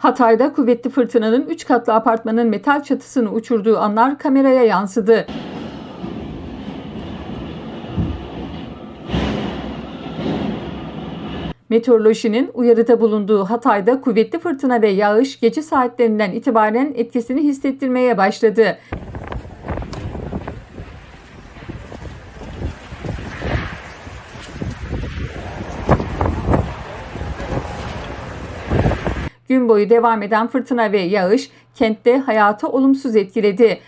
Hatay'da kuvvetli fırtınanın 3 katlı apartmanın metal çatısını uçurduğu anlar kameraya yansıdı. Meteorolojinin uyarıda bulunduğu Hatay'da kuvvetli fırtına ve yağış gece saatlerinden itibaren etkisini hissettirmeye başladı. Gün boyu devam eden fırtına ve yağış kentte hayatı olumsuz etkiledi.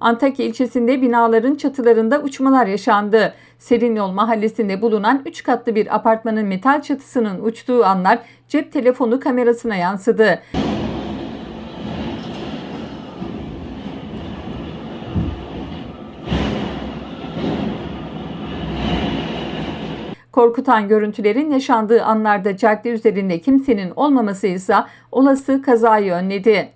Antakya ilçesinde binaların çatılarında uçmalar yaşandı. Serinyol mahallesinde bulunan 3 katlı bir apartmanın metal çatısının uçtuğu anlar cep telefonu kamerasına yansıdı. Korkutan görüntülerin yaşandığı anlarda cadde üzerinde kimsenin olmaması ise olası kazayı önledi.